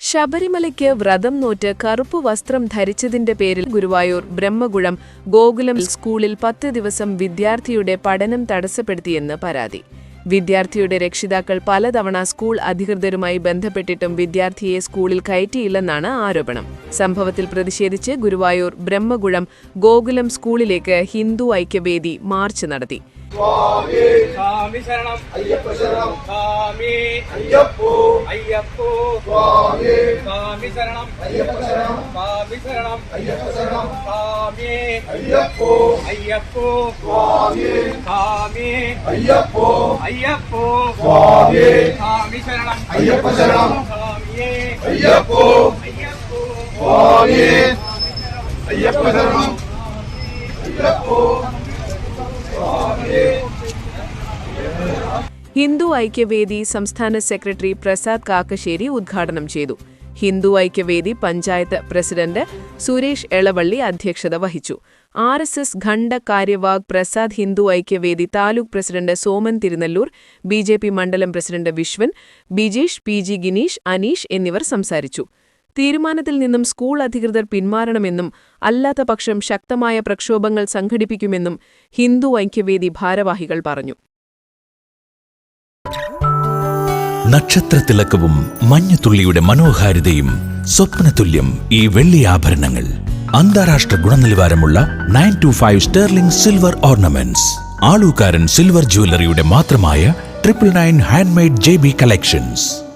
ശബരിമലയ്ക്ക് വ്രതം നോറ്റ് കറുപ്പ് വസ്ത്രം ധരിച്ചതിന്റെ പേരിൽ ഗുരുവായൂർ ബ്രഹ്മകുളം ഗോകുലം സ്കൂളിൽ പത്ത് ദിവസം വിദ്യാർത്ഥിയുടെ പഠനം തടസ്സപ്പെടുത്തിയെന്ന് പരാതി. വിദ്യാർത്ഥിയുടെ രക്ഷിതാക്കൾ പലതവണ സ്കൂൾ അധികൃതരുമായി ബന്ധപ്പെട്ടിട്ടും വിദ്യാർത്ഥിയെ സ്കൂളിൽ കയറ്റിയില്ലെന്നാണ് ആരോപണം. സംഭവത്തിൽ പ്രതിഷേധിച്ച് ഗുരുവായൂർ ബ്രഹ്മകുളം ഗോകുലം സ്കൂളിലേക്ക് ഹിന്ദു ഐക്യവേദി മാർച്ച് നടത്തി. சாமி சரணம். ஐயப்ப சரணம். சாமி ஐயப்போ. ஐயப்போ. சுவாமி. சாமி சரணம். ஐயப்ப சரணம். சாமி சரணம். ஐயப்ப சரணம். சாமி ஐயப்போ. ஐயப்போ. சுவாமி. சாமி ஐயப்போ. ஐயப்போ. சுவாமி. சாமி சரணம். ஐயப்போ ஐயப்போ. ஐயப்போ. ഹിന്ദു ഐക്യവേദി സംസ്ഥാന സെക്രട്ടറി പ്രസാദ് കാക്കശ്ശേരി ഉദ്ഘാടനം ചെയ്തു. ഹിന്ദു ഐക്യവേദി പഞ്ചായത്ത് പ്രസിഡന്റ് സുരേഷ് എളവള്ളി അധ്യക്ഷത വഹിച്ചു. ആർ എസ് എസ് ഖണ്ഡ കാര്യവാഗ് പ്രസാദ് ഹിന്ദു ഐക്യവേദി താലൂക്ക് പ്രസിഡന്റ് സോമൻ തിരുനെല്ലൂർ ബി മണ്ഡലം പ്രസിഡന്റ് വിശ്വൻ ബിജേഷ് പി ഗിനീഷ് അനീഷ് എന്നിവർ സംസാരിച്ചു. തീരുമാനത്തിൽ നിന്നും സ്കൂൾ അധികൃതർ പിന്മാറണമെന്നും അല്ലാത്ത പക്ഷം ശക്തമായ പ്രക്ഷോഭങ്ങൾ സംഘടിപ്പിക്കുമെന്നും ഹിന്ദു ഐക്യവേദി ഭാരവാഹികൾ പറഞ്ഞു. നക്ഷത്രത്തിലക്കവും മഞ്ഞത്തുള്ളിയുടെ മനോഹാരിതയും സ്വപ്നതുല്യം ഈ വെള്ളി ആഭരണങ്ങൾ. അന്താരാഷ്ട്ര ഗുണനിലവാരമുള്ള nine two five sterling silver ornaments. Alukkaran silver ജ്വല്ലറിയുടെ മാത്രമായ triple nine handmade J B collections.